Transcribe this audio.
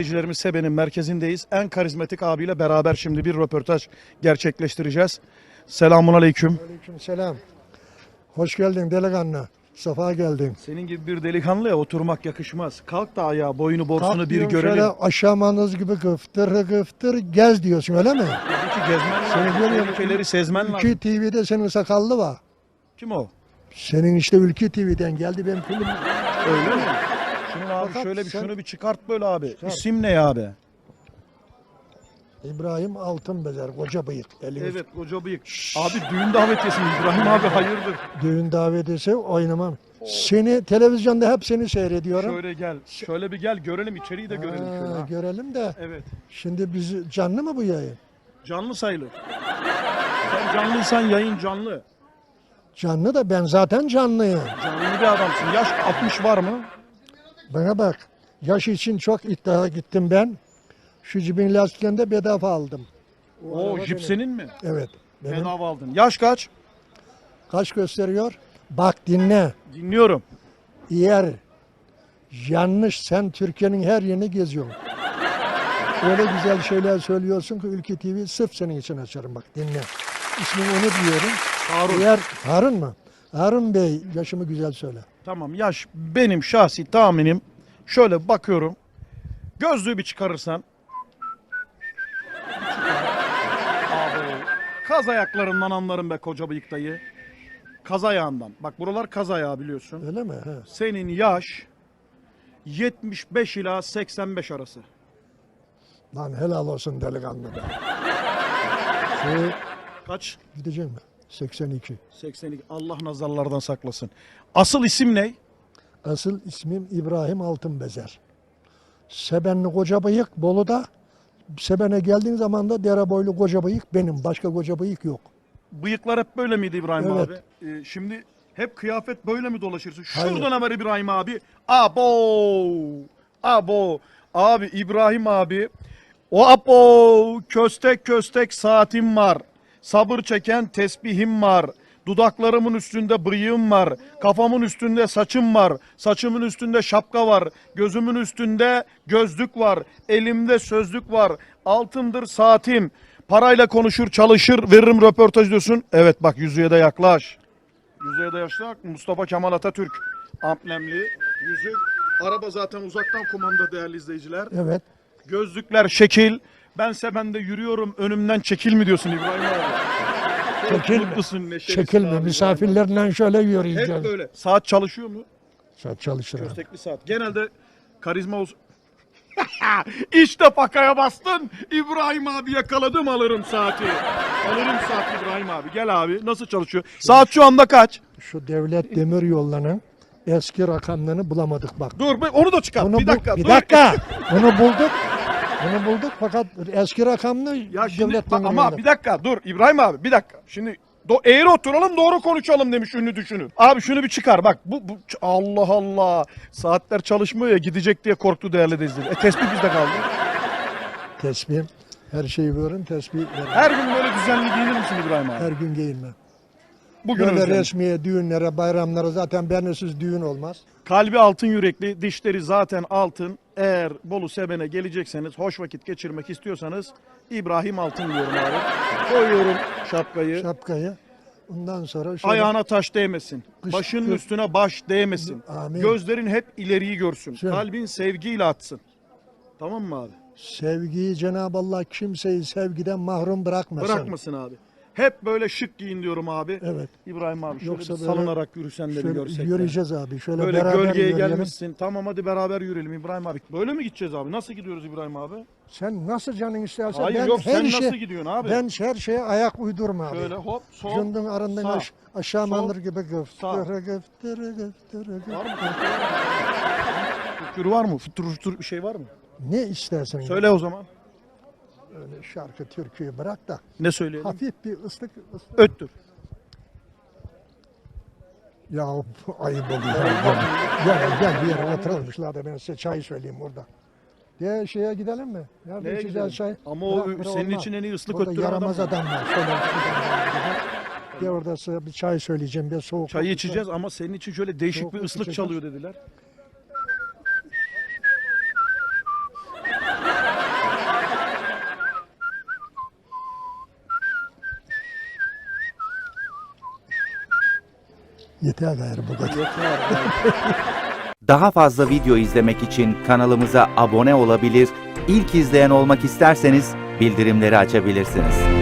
İzleyicilerimiz Sebe'nin merkezindeyiz. En karizmatik abiyle beraber şimdi bir röportaj gerçekleştireceğiz. Selamun aleyküm. Aleykümselam. Hoş geldin delikanlı. Safa geldin. Senin gibi bir delikanlıya oturmak yakışmaz. Kalk da ayağa boyunu borsunu Kalk bir diyorum görelim. Şöyle aşamanız gibi gıftır gıftır gez diyorsun öyle mi? Ki gezmen Seni lazım. görüyorum. Tehlikeleri sezmen lazım. Ülke TV'de senin sakallı var. Kim o? Senin işte Ülke TV'den geldi ben film. Öyle mi? Şunu abi Fakat şöyle bir sen- şunu bir çıkart böyle abi. Çıkart. İsim ne abi? İbrahim Altınbezer koca bıyık. Elimiz. Evet koca bıyık. Abi düğün davetiyesi? İbrahim abi hayırdır? Düğün davetisi oynamam. Seni televizyonda hep seni seyrediyorum. Şöyle gel. Şöyle bir gel görelim içeriği de görelim Ha, şöyle. ha. görelim de. Evet. Şimdi biz canlı mı bu yayın? Canlı sayılır. Sen canlıysan yayın canlı. Canlı da ben zaten canlıyım. Canlı bir adamsın. Yaş 60 var mı? Bana bak. Yaş için çok iddia gittim ben. Şu cibin lastiklerinde bedava aldım. O araba jip benim. senin mi? Evet. Benim. Bedava aldın. Yaş kaç? Kaç gösteriyor? Bak dinle. Dinliyorum. Eğer yanlış sen Türkiye'nin her yerini geziyorsun. Öyle güzel şeyler söylüyorsun ki Ülke TV sırf senin için açarım bak dinle. İsmini onu diyorum. Harun. Eğer Harun mu? Harun Bey yaşımı güzel söyle. Tamam yaş benim şahsi tahminim. Şöyle bakıyorum. Gözlüğü bir çıkarırsan. Abi, kaz ayaklarından anlarım be koca bıyık dayı. Kaz ayağından. Bak buralar kaz ayağı biliyorsun. Öyle mi? He. Senin yaş 75 ila 85 arası. Lan helal olsun delikanlı be. Şey, Kaç? gideceğim mi? 82. 82. Allah nazarlardan saklasın. Asıl isim ne? Asıl ismim İbrahim Altınbezer. Sebenli koca bıyık Bolu'da. Seben'e geldiğin zaman da dere boylu koca bıyık benim. Başka koca bıyık yok. Bıyıklar hep böyle miydi İbrahim Evet. abi? Ee, şimdi hep kıyafet böyle mi dolaşırsın? Hayır. Şuradan haber İbrahim abi. Abo! Abo! Abi İbrahim abi. O abo! Köstek köstek saatim var. Sabır çeken tesbihim var. Dudaklarımın üstünde bıyığım var. Kafamın üstünde saçım var. Saçımın üstünde şapka var. Gözümün üstünde gözlük var. Elimde sözlük var. Altındır saatim. Parayla konuşur, çalışır, veririm röportaj diyorsun. Evet bak yüzüğe de yaklaş. Yüzüğe de yaklaş. Mustafa Kemal Atatürk amblemli yüzük. Araba zaten uzaktan kumanda değerli izleyiciler. Evet. Gözlükler şekil. Bense ben de yürüyorum önümden çekil mi diyorsun İbrahim abi? Çok Çekilme. mutlusun, neşelisin Çekilme abi misafirlerle şöyle yürüyeceğiz. Hep böyle. Saat çalışıyor mu? Saat çalışır. abi. Köstekli saat. Genelde karizma olsun. işte pakaya bastın. İbrahim abi yakaladım alırım saati. Alırım saat İbrahim abi. Gel abi. Nasıl çalışıyor? Saat şu anda kaç? Şu devlet demir yollarının eski rakamlarını bulamadık bak. Dur be- onu da çıkar. Bunu bir bu- dakika. bir dur. dakika. Bunu bulduk. Bunu bulduk fakat eski rakamlı Ya şimdi devlet bak ama bir dakika dur İbrahim abi bir dakika. Şimdi do, eğri oturalım doğru konuşalım demiş ünlü düşünün. Abi şunu bir çıkar bak bu, bu Allah Allah saatler çalışmıyor ya gidecek diye korktu değerli izleyiciler. E tespih bizde kaldı. Tesbih. Her şeyi verin tesbih verin. Her gün böyle düzenli giyinir misin İbrahim abi? Her gün giyinme. Bugün Böyle resmiye, düğünlere, bayramlara zaten bensiz düğün olmaz. Kalbi altın yürekli, dişleri zaten altın. Eğer Bolu Seben'e gelecekseniz, hoş vakit geçirmek istiyorsanız İbrahim Altın diyorum abi. Koyuyorum şapkayı. Şapkayı. Ondan sonra şöyle Ayağına taş değmesin. Kış- Başının kış- üstüne baş değmesin. Amin. Gözlerin hep ileriyi görsün. Şöyle. Kalbin sevgiyle atsın. Tamam mı abi? sevgiyi Cenab-ı Allah kimseyi sevgiden mahrum bırakmasın. Bırakmasın abi. Hep böyle şık giyin diyorum abi. Evet. İbrahim abi şöyle Yoksa bir böyle- salunarak yürüsen de bir Şöyle görsek. de. yürüyeceğiz abi. Şöyle Böyle beraber gölgeye yürüyelim. gelmişsin. Tamam hadi beraber yürüyelim İbrahim abi. Böyle mi gideceğiz abi? Nasıl gidiyoruz İbrahim abi? Sen nasıl canın isterse Hayır ben yok her sen işe, nasıl gidiyorsun abi? ben her şeye ayak uydurma abi. Şöyle hop sol. Cundun arından sağ. aş- aşağı sol, mandır gibi sağ. gıftırı gıftırı gıftırı Var mı? Fıtür var mı? Fıtır fıtır bir şey var mı? Ne istersen. Söyle o zaman. Öyle şarkı türküyü bırak da Ne söyleyelim? hafif bir ıslık ıslık. Öttür. Ya ayıp oluyor. Gel, gel, bir yere oturalmışlar da ben size çay söyleyeyim burada. Diye şeye gidelim mi? Nerede içeceğiz gidelim? çay? Ama o Bırak, bırak, senin olmaz. için en iyi ıslık Orada öttüren adam yaramaz adam var. Şöyle bir orada size bir çay söyleyeceğim. Bir soğuk. Çayı içeceğiz ama senin için şöyle değişik Soğuk bir ıslık içeceğiz. çalıyor dediler. Yeter gayrı bu kadar. Daha fazla video izlemek için kanalımıza abone olabilir, ilk izleyen olmak isterseniz bildirimleri açabilirsiniz.